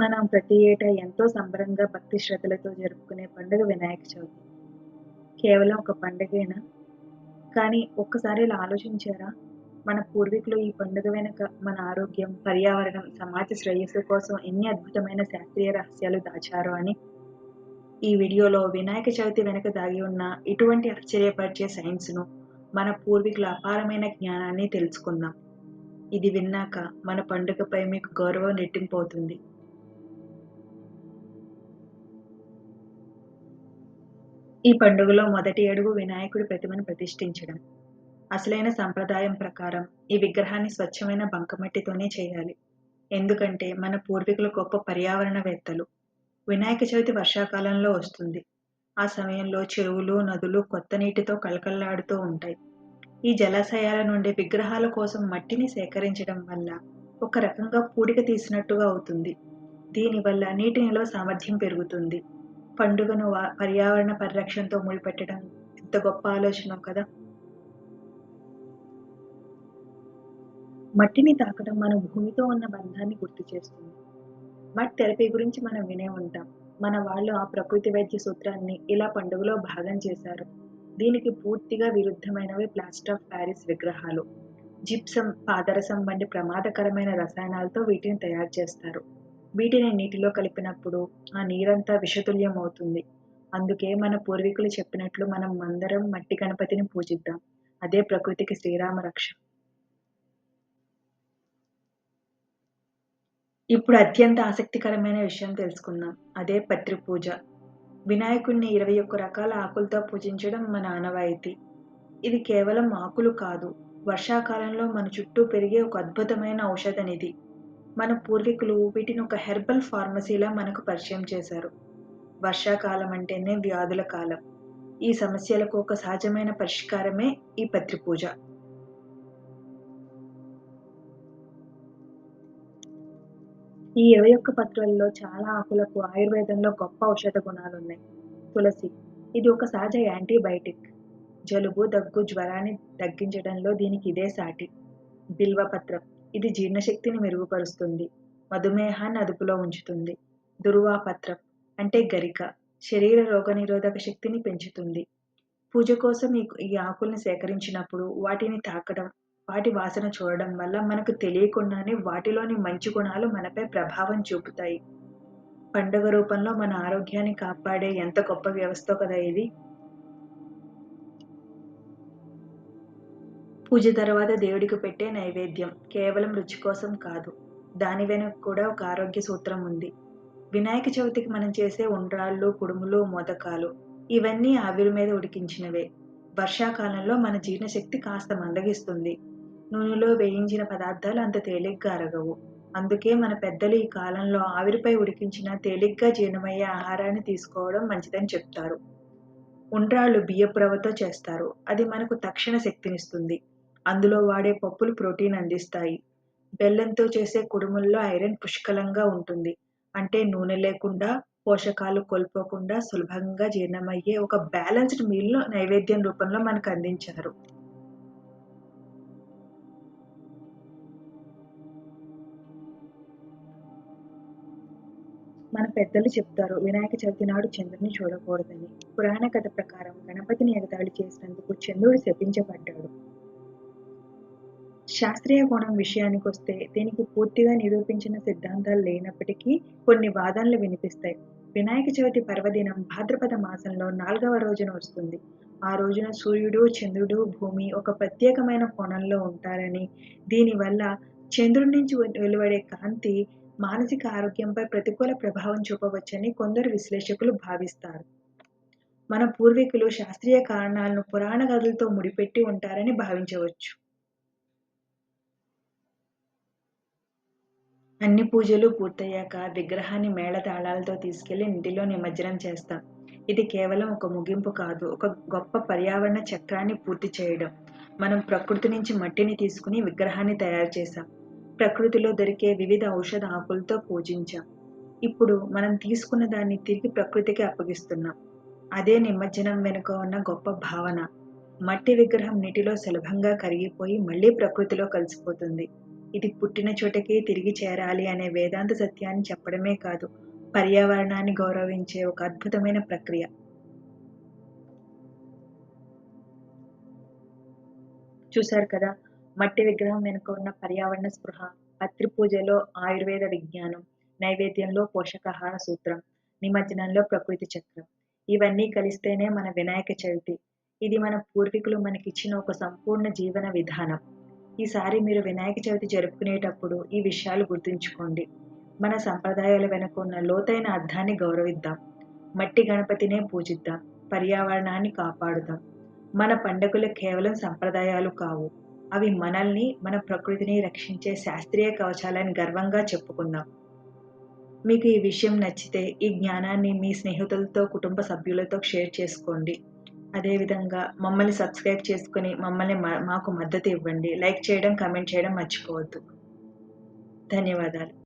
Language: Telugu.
మనం ప్రతి ఏటా ఎంతో సంబరంగా భక్తి శ్రద్ధలతో జరుపుకునే పండుగ వినాయక చవితి. కేవలం ఒక పండుగేనా? కానీ ఒక్కసారి ఇలా ఆలోచించారా? మన పూర్వీకులు ఈ పండుగ వెనుక మన ఆరోగ్యం పర్యావరణం సమాజ శ్రేయస్సు కోసం ఎన్ని అద్భుతమైన శాస్త్రీయ రహస్యాలు దాచారో అని? ఈ వీడియోలో వినాయక చవితి వెనుక దాగి ఉన్న ఇటువంటి ఆశ్చర్యపరిచే సైన్స్ను మన పూర్వీకుల అపారమైన జ్ఞానాన్ని తెలుసుకుందాం. ఇది విన్నాక మన పండుగపై మీకు గౌరవం రెట్టింపోతుంది ఈ పండుగలో మొదటి అడుగు వినాయకుడి ప్రతిమను ప్రతిష్ఠించడం. అసలైన సంప్రదాయం ప్రకారం ఈ విగ్రహాన్ని స్వచ్ఛమైన బంకమట్టితోనే చేయాలి. ఎందుకంటే మన పూర్వీకులు గొప్ప పర్యావరణవేత్తలు. వినాయక చవితి వర్షాకాలంలో వస్తుంది. ఆ సమయంలో చెరువులు నదులు కొత్త నీటితో కలకల్లాడుతూ ఉంటాయి. ఈ జలాశయాల నుండి విగ్రహాల కోసం మట్టిని సేకరించడం వల్ల ఒక రకంగా పూడిక తీసినట్టుగా అవుతుంది. దీనివల్ల నీటి నిల్వ సామర్థ్యం పెరుగుతుంది. పండుగను పర్యావరణ పరిరక్షణతో ముడిపెట్టడం ఎంత గొప్ప ఆలోచన కదా. మట్టిని తాకడం మన భూమితో ఉన్న బంధాన్ని గుర్తు చేస్తుంది. మట్ థెరపీ గురించి మనం వినే ఉంటాం. మన వాళ్ళు ఆ ప్రకృతి వైద్య సూత్రాన్ని ఇలా పండుగలో భాగం చేశారు. దీనికి పూర్తిగా విరుద్ధమైనవి ప్లాస్టర్ ఆఫ్ ప్యారిస్ విగ్రహాలు. జిప్సం పాదరసం వంటి ప్రమాదకరమైన రసాయనాలతో వీటిని తయారు చేస్తారు. వీటిని నీటిలో కలిపినప్పుడు ఆ నీరంతా విషతుల్యం అవుతుంది అందుకే మన పూర్వీకులు చెప్పినట్లు మనం అందరం మట్టి గణపతిని పూజిద్దాం. అదే ప్రకృతికి శ్రీరామ రక్ష. ఇప్పుడు అత్యంత ఆసక్తికరమైన విషయం తెలుసుకుందాం. అదే పత్రి పూజ. వినాయకుడిని ఇరవై ఒక్క రకాల ఆకులతో పూజించడం మన ఆనవాయితీ ఇది కేవలం ఆకులు కాదు. వర్షాకాలంలో మన చుట్టూ పెరిగే ఒక అద్భుతమైన ఔషధ ఇది మన పూర్వీకులు వీటిని ఒక హెర్బల్ ఫార్మసీలా మనకు పరిచయం చేశారు. వర్షాకాలం అంటేనే వ్యాధుల కాలం. ఈ సమస్యలకు ఒక సహజమైన పరిష్కారమే ఈ పత్రి పూజ ఈ ఇరవై ఒక్క పత్రులలో చాలా ఆకులకు ఆయుర్వేదంలో గొప్ప ఔషధ గుణాలు ఉన్నాయి. తులసి ఇది ఒక సహజ యాంటీబయాటిక్. జలుబు దగ్గు జ్వరాన్ని తగ్గించడంలో దీనికి ఇదే సాటి. బిల్వపత్రం ఇది జీర్ణశక్తిని మెరుగుపరుస్తుంది. మధుమేహాన్ని అదుపులో ఉంచుతుంది. దుర్వాపత్రం అంటే గరిక శరీర రోగనిరోధక శక్తిని పెంచుతుంది. పూజ కోసం ఈ ఈ ఆకుల్ని సేకరించినప్పుడు వాటిని తాకడం వాటి వాసన చూడడం వల్ల మనకు తెలియకుండానే వాటిలోని మంచి గుణాలు మనపై ప్రభావం చూపుతాయి. పండుగ రూపంలో మన ఆరోగ్యాన్ని కాపాడే ఎంత గొప్ప వ్యవస్థ కదా ఇది. పూజ తర్వాత దేవుడికి పెట్టే నైవేద్యం కేవలం రుచి కోసం కాదు. దాని వెనుక కూడా ఒక ఆరోగ్య సూత్రం ఉంది. వినాయక చవితికి మనం చేసే ఉండ్రాళ్ళు కుడుములు మోదకాలు ఇవన్నీ ఆవిరి మీద ఉడికించినవే. వర్షాకాలంలో మన జీర్ణశక్తి కాస్త మందగిస్తుంది. నూనెలో వేయించిన పదార్థాలు అంత తేలిగ్గా అరగవు. అందుకే మన పెద్దలు ఈ కాలంలో ఆవిరిపై ఉడికించిన తేలిగ్గా జీర్ణమయ్యే ఆహారాన్ని తీసుకోవడం మంచిదని చెప్తారు. ఉండ్రాళ్ళు బియ్యపు రవ్వతో చేస్తారు. అది మనకు తక్షణ శక్తినిస్తుంది. అందులో వాడే పప్పులు ప్రోటీన్ అందిస్తాయి. బెల్లంతో చేసే కుడుముల్లో ఐరన్ పుష్కలంగా ఉంటుంది. అంటే నూనె లేకుండా పోషకాలు కోల్పోకుండా సులభంగా జీర్ణమయ్యే ఒక బ్యాలెన్స్డ్ మీల్ను నైవేద్యం రూపంలో మనకు అందించారు మన పెద్దలు చెప్తారు వినాయక చవితి నాడు చంద్రుని చూడకూడదని. పురాణ కథ ప్రకారం గణపతిని ఎగతాళి చేసినందుకు చంద్రుడు శపించబడ్డాడు. శాస్త్రీయ కోణం విషయానికి వస్తే దీనికి పూర్తిగా నిరూపించిన సిద్ధాంతాలు లేనప్పటికీ కొన్ని వాదనలు వినిపిస్తాయి. వినాయక చవితి పర్వదినం భాద్రపద మాసంలో నాలుగవ రోజున వస్తుంది. ఆ రోజున సూర్యుడు చంద్రుడు భూమి ఒక ప్రత్యేకమైన కోణంలో ఉంటారని దీనివల్ల చంద్రుడి నుంచి వెలువడే కాంతి మానసిక ఆరోగ్యంపై ప్రతికూల ప్రభావం చూపవచ్చని కొందరు విశ్లేషకులు భావిస్తారు. మన పూర్వీకులు శాస్త్రీయ కారణాలను పురాణ కథలతో ముడిపెట్టి ఉంటారని భావించవచ్చు. అన్ని పూజలు పూర్తయ్యాక విగ్రహాన్ని మేళతాళాలతో తీసుకెళ్ళి ఇంటిలో నిమజ్జనం చేస్తాం. ఇది కేవలం ఒక ముగింపు కాదు ఒక గొప్ప పర్యావరణ చక్రాన్ని పూర్తి చేయడం. మనం ప్రకృతి నుంచి మట్టిని తీసుకుని విగ్రహాన్ని తయారు చేశాం. ప్రకృతిలో దొరికే వివిధ ఔషధ ఆకులతో పూజించాం. ఇప్పుడు మనం తీసుకున్న దాన్ని తిరిగి ప్రకృతికి అప్పగిస్తున్నాం. అదే నిమజ్జనం వెనుక ఉన్న గొప్ప భావన. మట్టి విగ్రహం నీటిలో సులభంగా కరిగిపోయి మళ్ళీ ప్రకృతిలో కలిసిపోతుంది. ఇది పుట్టిన చోటకే తిరిగి చేరాలి అనే వేదాంత సత్యాన్ని చెప్పడమే కాదు పర్యావరణాన్ని గౌరవించే ఒక అద్భుతమైన ప్రక్రియ. చూశారు కదా మట్టి విగ్రహం వెనుక ఉన్న పర్యావరణ స్పృహ పత్రి పూజలో ఆయుర్వేద విజ్ఞానం నైవేద్యంలో పోషకాహార సూత్రం నిమజ్జనంలో ప్రకృతి చక్రం. ఇవన్నీ కలిస్తేనే మన వినాయక చవితి. ఇది మన పూర్వీకులు మనకిచ్చిన ఒక సంపూర్ణ జీవన విధానం. ఈసారి మీరు వినాయక చవితి జరుపుకునేటప్పుడు ఈ విషయాలు గుర్తుంచుకోండి. మన సంప్రదాయాల వెనుక ఉన్న లోతైన అర్థాన్ని గౌరవిద్దాం. మట్టి గణపతినే పూజిద్దాం. పర్యావరణాన్ని కాపాడుదాం. మన పండుగలు కేవలం సంప్రదాయాలు కావు. అవి మనల్ని మన ప్రకృతిని రక్షించే శాస్త్రీయ కవచాలని గర్వంగా చెప్పుకుందాం. మీకు ఈ విషయం నచ్చితే ఈ జ్ఞానాన్ని మీ స్నేహితులతో కుటుంబ సభ్యులతో షేర్ చేసుకోండి. అదేవిధంగా మమ్మల్ని సబ్స్క్రైబ్ చేసుకుని మమ్మల్ని మాకు మద్దతు ఇవ్వండి. లైక్ చేయడం కమెంట్ చేయడం మర్చిపోవద్దు. ధన్యవాదాలు.